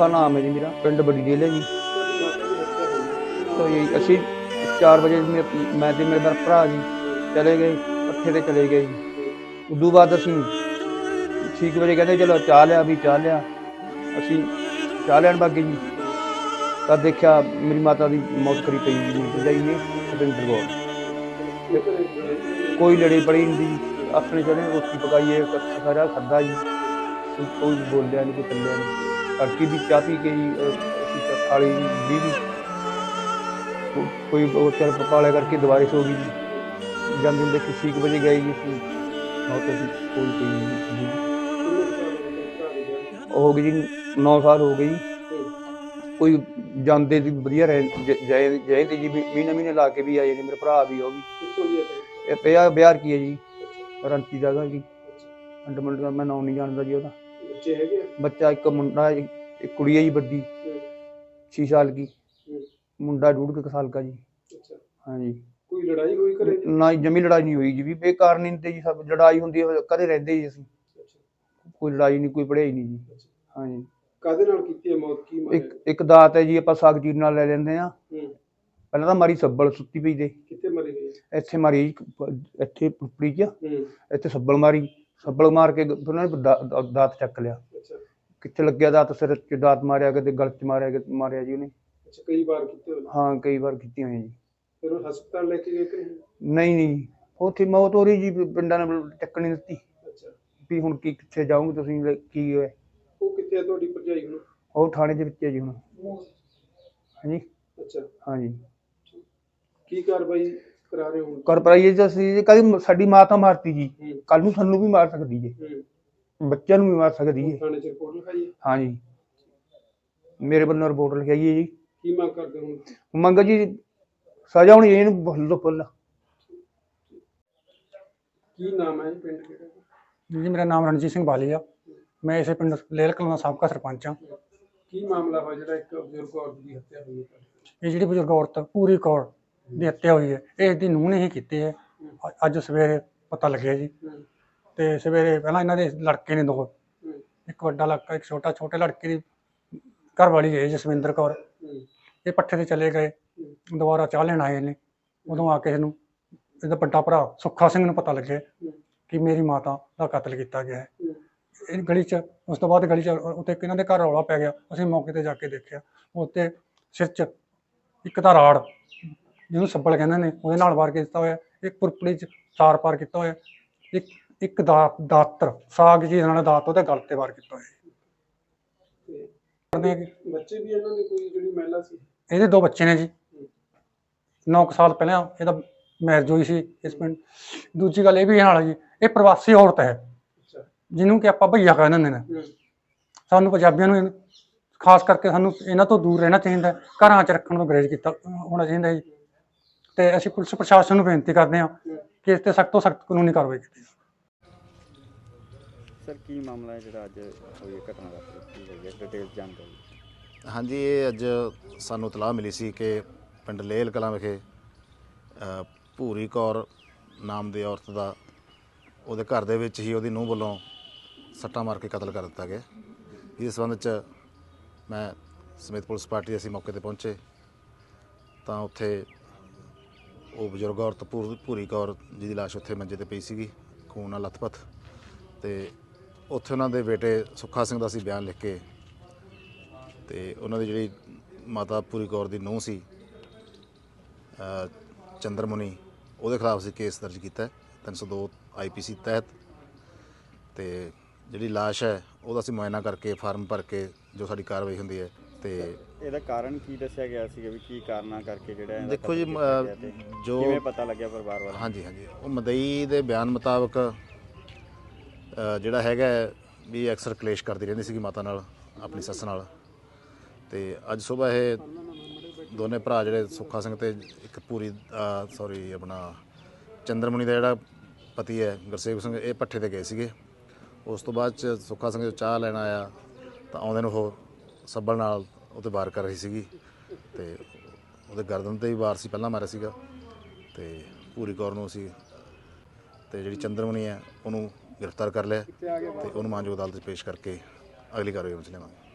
ਸੁੱਖਾ ਨਾਮ ਹੈ ਜੀ ਮੇਰਾ, ਪਿੰਡ ਬੜੀ ਜੇਲ੍ਹ ਹੈ ਜੀ। ਤੋਂ ਅਸੀਂ 4 ਵਜੇ ਮੇ- ਮੈਂ ਤੇ ਮੇਰਾ ਭਰਾ ਜੀ ਚਲੇ ਗਏ, ਪੱਠੇ ਤੇ ਚਲੇ ਗਏ ਜੀ। ਉਦੋਂ ਬਾਅਦ ਅਸੀਂ 6 ਵਜੇ ਕਹਿੰਦੇ, ਚਲੋ ਚਾਹ ਲਿਆ, ਵੀ ਚਾਹ ਲਿਆ। ਅਸੀਂ ਚਾਹ ਲੈਣ ਬਾਗੇ ਜੀ। ਤਾਂ ਦੇਖਿਆ ਮੇਰੀ ਮਾਤਾ ਦੀ ਮੌਤ ਕਰੀ ਪਈ ਜੀ ਭਰਜਾਈ ਨੇ ਸੁਰਿੰਦਰ ਕੌਰ। ਕੋਈ ਲੜੀ ਪੜੀ ਨਹੀਂ ਜੀ ਆਪਣੇ ਚਲੇ, ਰੋਟੀ ਪਕਾਈਏ, ਸਾਰਾ ਖਾਧਾ ਜੀ। ਕੋਈ ਕੋਈ ਬੋਲਿਆ ਨਹੀਂ ਕੋਈ ਚੱਲਿਆ ਨਹੀਂ ਤੜਕੀ ਵੀ ਚਾਹ ਪੀ ਕੇ ਜੀ ਅਸੀਂ ਤਾਂ ਥਾਲੀ ਵੀ ਵੀ ਕੋ- ਕੋਈ ਉਹ ਚੱਲ ਪਪਾਲੇ ਕਰਕੇ ਦੁਬਾਰੇ ਸੋ ਗਈ ਜੀ। ਜਾਂਦੇ ਹੁੰਦੇ ਕਿ 6 ਵਜੇ ਗਏ ਜੀ ਅਸੀਂ। ਬਹੁਤ ਅਸੀਂ ਕੋਈ ਕੋਈ ਨਹੀਂ ਜੀ ਉਹ ਹੋ ਗਈ ਜੀ 9 ਸਾਲ ਹੋ ਗਏ ਜੀ। ਕੋਈ ਜਾਂਦੇ ਦੀ ਵਧੀਆ ਰਹਿ ਜਾਏ ਜਾਏ ਜੀ। ਮਹੀਨੇ ਮਹੀਨੇ ਲਾ ਕੇ ਵੀ ਆਏ ਨੇ, ਮੇਰੇ ਭਰਾ ਵੀ ਉਹ ਵੀ। ਇਹ ਪਿਆ ਬਿਹਾਰ ਕੀ ਹੈ ਜੀ? ਰੰਤੀ ਜਗ੍ਹਾ ਜੀ। ਅੰਡ ਦਾ ਮੈਂ ਨਾਮ ਨਹੀਂ ਜਾਣਦਾ ਜੀ ਉਹਦਾ। ਬੱਚੇ ਹੈਗੇ ਆ? ਬੱਚਾ ਇੱਕ ਮੁੰਡਾ ਹੈ ਜੀ, ਇੱਕ ਕੁੜੀ ਹੈ ਜੀ ਵੱਡੀ 6 ਸਾਲ ਦੀ। ਮੁੰਡਾ ਡੂਢ ਕੁ ਸਾਲ ਦਾ ਜੀ। ਅੱਛਾ। ਹਾਂਜੀ। ਕੋਈ ਲੜਾਈ ਹੋਈ ਘਰੇ? ਨਾ ਹੀ ਜਮੀ ਲੜਾਈ ਨਹੀਂ ਹੋਈ ਜੀ। ਵੀ ਬੇਕਾਰ ਨਹੀਂ ਤੇ ਜੀ ਸਭ ਲੜਾਈ ਹੁੰਦੀ ਹੈ ਕਦੇ ਰਹਿੰਦੇ ਜੀ ਅਸੀਂ। ਅੱਛਾ। ਕੋਈ ਲੜਾਈ ਨਹੀਂ ਕੋਈ ਪੜ੍ਹਾਈ ਨਹੀਂ ਜੀ। ਹਾਂਜੀ। ਕਾਦੇ ਨਾਲ ਕੀਤੀ ਹੈ ਮੌਤ? ਕੀ ਮਾਰਿਆ? ਇੱਕ ਇੱਕ ਦਾਤ ਹੈ ਜੀ ਆਪਾਂ ਸਾਗ ਚੀਰ ਨਾਲ ਲੈ ਲੈਂਦੇ ਆ ਹੂੰ। ਪਹਿਲਾਂ ਤਾਂ ਮਾਰੀ ਸੱਬਲ ਸੁੱਤੀ ਪਈ ਦੇ ਕਿੱਥੇ ਮਰੀ ਗਈ? ਇੱਥੇ ਮਾਰੀ ਜੀ, ਪ- ਇੱਥੇ ਪੁਪੜੀ ਚ। ਹੂੰ। ਇੱਥੇ ਸੱਬਲ ਮਾਰੀ। ਸੱਬਲ ਮਾਰ ਕੇ ਉਹਨਾਂ ਨੇ ਦਾ- ਦਾਤ ਚੱਕ ਲਿਆ। ਅੱਛਾ। ਕਿੱਥੇ ਲੱਗਿਆ ਦਾਤ? ਸਿਰ 'ਚ ਦਾਤ ਮਾਰਿਆ ਕਿਤੇ ਗਲ 'ਚ ਮਾਰਿਆ ਕਿਤੇ ਮਾਰਿਆ ਜੀ ਉਹਨੇ। ਅੱਛਾ ਕਈ ਵਾਰ ਕੀਤੇ ਹੋਏ। ਹਾਂ ਕਈ ਵਾਰ ਕੀਤੀਆਂ ਹੋਈਆਂ ਜੀ। ਫਿਰ ਉਹ ਹਸਪਤਾਲ ਲੈ ਕੇ ਗਏ ਕਿ ਨਹੀਂ? ਨਹੀਂ ਨਹੀਂ ਉੱਥੇ ਮੌਤ ਹੋ ਰਹੀ ਜੀ ਵੀ ਪਿੰਡਾਂ ਨੇ ਚੱਕਣੀ ਦਿੱਤੀ। ਅੱਛਾ। ਵੀ ਹੁਣ ਕੀ ਕਿੱਥੇ ਜਾਓਗੇ ਤੁਸੀਂ ਲੈ- ਕੀ ਹੈ ਉਹ ਕਿੱਥੇ ਤੁਹਾਡੀ ਭਰਜਾਈ ਹੁਣ? ਉਹ ਥਾਣੇ ਦੇ ਵਿੱਚ ਹੈ ਜੀ ਹੁਣ। ਹਾਂਜੀ। ਅੱਛਾ। ਹਾਂਜੀ। ਕੀ ਕਾਰਵਾਈ ਕਰਾ ਰਹੇ ਹੋ ਕਰ ਪਰਾਈਏ ਜੀ ਅਸੀਂ ਕਦੀ ਸਾਡੀ ਮਾਂ ਤਾਂ ਮਾਰਤੀ ਜੀ। ਹੂੰ। ਕੱਲ ਨੂੰ ਸਾਨੂੰ ਵੀ ਮਾਰ ਸਕਦੀ ਜੇ ਹੂੰ। ਬੱਚਿਆਂ ਨੂੰ ਵੀ ਮਾਰ ਸਕਦੀ ਹੈ ਥਾਣੇ ਚ ਰਿਪੋਰਟ ਲਿਖਾਈ ਹੈ ਹਾਂਜੀ। ਮੇਰੇ ਵੱਲੋਂ ਰਿਪੋਰਟ ਲਿਖਾਈ ਹੈ ਜੀ। ਕੀ ਮੰਗ ਕਰਦੇ ਹੋ ਮੰਗ ਜੀ ਸਜ਼ਾ ਹੋਣੀ ਚਾਹੀਦੀ ਇਹਨੂੰ ਫੁੱਲ ਤੋਂ ਫੁੱਲ। ਕੀ ਨਾਮ ਹੈ ਜੀ ਪਿੰਡ ਕਿਹੜਾ? ਜੀ ਮੇਰਾ ਨਾਮ ਰਣਜੀਤ ਸਿੰਘ ਬਾਲੀ ਆ ਮੈਂ ਇਸੇ ਪਿੰਡ ਲੇਲ ਕਲਾਂ ਦਾ ਸਾਬਕਾ ਸਰਪੰਚ ਆ ਕੀ ਮਾਮਲਾ ਵਾ ਜਿਹੜਾ ਇੱਕ ਬਜ਼ੁਰਗ ਔਰਤ ਦੀ ਹੱਤਿਆ ਹੋਈ ਹੈ? ਇਹ ਜਿਹੜੀ ਬਜ਼ੁਰਗ ਔਰਤ ਪੂਰੀ ਕੌਰ ਦੀ ਹੱਤਿਆ ਹੋਈ ਹੈ। ਇਹ ਦੀ ਨੂੰਹ ਨੇ ਹੀ ਕੀਤੀ ਹੈ। ਅ- ਅੱਜ ਸਵੇਰੇ ਪਤਾ ਲੱਗਿਆ ਜੀ। ਤੇ ਸਵੇਰੇ ਪਹਿਲਾਂ ਇਹਨਾਂ ਦੇ ਲੜਕੇ ਨੇ ਦੋ। ਇੱਕ ਵੱਡਾ ਲੜਕਾ ਇੱਕ ਛੋਟਾ। ਛੋਟੇ ਲੜਕੇ ਦੀ ਘਰ ਵਾਲੀ ਹੈ ਜਸਵਿੰਦਰ ਕੌਰ। ਇਹ ਪੱਠੇ ਤੇ ਚਲੇ ਗਏ। ਦੁਬਾਰਾ ਚਾਹ ਲੈਣ ਆਏ ਨੇ। ਉਦੋਂ ਆ ਕੇ ਇਹਨੂੰ ਇਹਦਾ ਵੱਡਾ ਭਰਾ ਸੁੱਖਾ ਸਿੰਘ ਨੂੰ ਪਤਾ ਲੱਗਿਆ ਕਿ ਮੇਰੀ ਮਾਤਾ ਦਾ ਕਤਲ ਕੀਤਾ ਗਿਆ ਹੈ। ਇਹ ਗਲੀ 'ਚ ਉਸ ਤੋਂ ਬਾਅਦ ਗਲੀ 'ਚ ਉੱਤੇ ਇਹਨਾਂ ਦੇ ਘਰ ਰੌਲਾ ਪੈ ਗਿਆ। ਅਸੀਂ ਮੌਕੇ ਤੇ ਜਾ ਕੇ ਦੇਖਿਆ। ਉੱਤੇ ਸਿਰ 'ਚ ਇੱਕ ਤਾਂ ਰਾੜ ਜਿਹਨੂੰ ਸੱਬਲ ਕਹਿੰਦੇ ਨੇ ਉਹਦੇ ਨਾਲ ਵਾਰ ਕੀਤਾ ਹੋਇਆ ਇੱਕ ਪੁਰਪੜੀ 'ਚ ਚਾਰ ਪਾਰ ਕੀਤਾ ਹੋਇਆ ਇੱਕ ਇੱਕ ਦਾ ਦਾਤਰ ਸਾਗ ਜੀ ਨਾਲ ਦਾਤ ਉਹਦੇ ਗਲ ਤੇ ਵਾਰ ਕੀਤਾ ਹੋਇਆ। ਕਰਦੇ ਬੱਚੇ ਵੀ ਇਹਨਾਂ ਦੇ ਕੋਈ ਜਿਹੜੀ ਮਹਿਲਾ ਸੀ? ਇਹਦੇ ਦੋ ਬੱਚੇ ਨੇ ਜੀ। 9 ਸਾਲ ਪਹਿਲਾਂ ਇਹਦਾ ਮੈਰਿਜ ਹੋਈ ਸੀ ਇਸ ਪਿੰਡ। ਦੂਜੀ ਗੱਲ ਇਹ ਵੀ ਨਾਲ ਜੀ ਇਹ ਪ੍ਰਵਾਸੀ ਔਰਤ ਹੈ। ਜਿਹਨੂੰ ਕਿ ਆਪਾਂ ਭਈਆ ਕਹਿੰਦੇ ਨੇ। ਸਾਨੂੰ ਪੰਜਾਬੀਆਂ ਨੂੰ ਖਾਸ ਕਰਕੇ ਸਾਨੂੰ ਇਹਨਾਂ ਤੋਂ ਦੂਰ ਰਹਿਣਾ ਚਾਹੀਦਾ। ਘਰਾਂ 'ਚ ਰੱਖਣ ਤੋਂ ਗਰੇਜ ਕੀਤਾ ਹੋਣਾ ਚਾਹੀਦਾ ਜੀ। ਤੇ ਅਸੀਂ ਪੁਲਿਸ ਪ੍ਰਸ਼ਾਸਨ ਨੂੰ ਬੇਨਤੀ ਕਰਦੇ ਹਾਂ ਕਿ ਇਸ ਤੇ ਸਖਤ ਤੋਂ ਸਖਤ ਕਾਨੂੰਨੀ ਕਾਰਵਾਈ ਕੀਤੀ ਜਾਵੇ। ਸਰ ਕੀ ਮਾਮਲਾ ਹੈ ਜਿਹੜਾ ਅੱਜ ਹੋਈ ਹੈ ਘਟਨਾ ਵਾਪਰੀ? ਕੀ ਹੋਈ ਹੈ? ਡਿਟੇਲ ਜਾਣਕਾਰੀ ਹਾਂਜੀ ਇਹ ਅੱਜ ਸਾਨੂੰ ਇਤਲਾਹ ਮਿਲੀ ਸੀ ਕਿ ਪਿੰਡ ਲੇਲ ਕਲਾਂ ਵਿਖੇ ਅ, ਭੂਰੀ ਕੌਰ ਨਾਮ ਦੀ ਔਰਤ ਦਾ ਉਹਦੇ ਘਰ ਦੇ ਵਿੱਚ ਹੀ ਉਹਦੀ ਨੂੰਹ ਵੱਲੋਂ ਸੱਟਾਂ ਮਾਰ ਕੇ ਕਤਲ ਕਰ ਦਿੱਤਾ ਗਿਆ। ਇਸ ਸੰਬੰਧ ਚ ਮੈਂ ਸਮੇਤ ਪੁਲਿਸ ਪਾਰਟੀ ਅਸੀਂ ਮੌਕੇ ਤੇ ਪਹੁੰਚੇ। ਤਾਂ ਉੱਥੇ ਉਹ ਬਜ਼ੁਰਗ ਔਰਤ ਪੂਰ ਭੂਰੀ ਕੌਰ ਜਿਹਦੀ ਲਾਸ਼ ਉੱਥੇ ਮੰਜੇ ਤੇ ਪਈ ਸੀਗੀ ਖੂਨ ਨਾਲ ਲੱਥਪੱਥ ਤੇ ਉੱਥੇ ਉਹਨਾਂ ਦੇ ਬੇਟੇ ਸੁੱਖਾ ਸਿੰਘ ਦਾ ਸੀ ਬਿਆਨ ਲਿਖ ਕੇ। ਤੇ ਉਹਨਾਂ ਦੀ ਜਿਹੜੀ ਮਾਤਾ ਪੂਰੀ ਕੌਰ ਦੀ ਨੂੰਹ ਸੀ ਅ, ਚੰਦਰਮੁਨੀ ਉਹਦੇ ਖਿਲਾਫ ਸੀ ਕੇਸ ਦਰਜ ਕੀਤਾ ਹੈ 302 ਆਈਪੀਸੀ ਤਹਿਤ। ਤੇ ਜਿਹੜੀ ਲਾਸ਼ ਹੈ ਉਹਦਾ ਅਸੀਂ ਮੁਆਇਨਾ ਕਰਕੇ ਫਾਰਮ ਭਰ ਕੇ ਜੋ ਸਾਡੀ ਕਾਰਵਾਈ ਹੁੰਦੀ ਹੈ ਤੇ ਇਹਦਾ ਕਾਰਨ ਕੀ ਦੱਸਿਆ ਗਿਆ ਸੀਗਾ ਵੀ ਕੀ ਕਾਰਨਾਂ ਕਰਕੇ ਜਿਹੜਾ ਇਹਦਾ ਦੇਖੋ ਜੀ ਕਤਲ ਕੀਤਾ ਗਿਆ ਅ, ਤੇ ਜੋ ਕਿਵੇਂ ਪਤਾ ਲੱਗਿਆ ਪਰਿਵਾਰ ਵਾਲਾ ਹਾਂਜੀ ਹਾਂਜੀ। ਉਹ ਮਦਈ ਦੇ ਬਿਆਨ ਮੁਤਾਬਕ ਅ, ਜਿਹੜਾ ਹੈਗਾ ਹੈ ਵੀ ਅਕਸਰ ਕਲੇਸ਼ ਕਰਦੀ ਰਹਿੰਦੀ ਸੀਗੀ ਮਾਤਾ ਨਾਲ ਆਪਣੀ ਸੱਸ ਨਾਲ। ਤੇ ਅੱਜ ਸਵੇਰ ਇਹ ਦੋਨੇ ਭਰਾ ਜਿਹੜੇ ਸੁੱਖਾ ਸਿੰਘ ਤੇ ਇੱਕ ਪੂਰੀ ਸੌਰੀ ਆਪਣਾ ਚੰਦਰਮੁਨੀ ਦਾ ਜਿਹੜਾ ਪਤੀ ਹੈ ਗੁਰਸੇਵ ਸਿੰਘ ਇਹ ਪੱਠੇ ਤੇ ਗਏ ਸੀਗੇ। ਉਸ ਤੋਂ ਬਾਅਦ ਚ ਸੁੱਖਾ ਸਿੰਘ ਜੋ ਚਾਹ ਲੈਣ ਆਇਆ ਤਾਂ ਆਉਂਦੇ ਨੂੰ ਉਹ ਸੱਬਲ ਨਾਲ ਉਹਤੇ ਵਾਰ ਕਰ ਰਹੀ ਸੀਗੀ ਤੇ ਉਹਦੇ ਗਰਦਨ ਤੇ ਵੀ ਵਾਰ ਸੀ, ਪਹਿਲਾਂ ਮਾਰਿਆ ਸੀਗਾ ਤੇ ਪੂਰੀ ਕੌਰ ਨੂੰ ਅਸੀਂ ਤੇ ਜਿਹੜੀ ਚੰਦਰਮੁਨੀ ਹੈ ਉਹਨੂੰ ਗ੍ਰਿਫਤਾਰ ਕਰ ਲਿਆ ਤੇ ਉਹਨੂੰ ਮਾਨਯੋਗ ਅਦਾਲਤ 'ਚ ਪੇਸ਼ ਕਰਕੇ ਅਗਲੀ ਕਾਰਵਾਈ ਵਿੱਚ ਲਿਆਵਾਂਗੇ।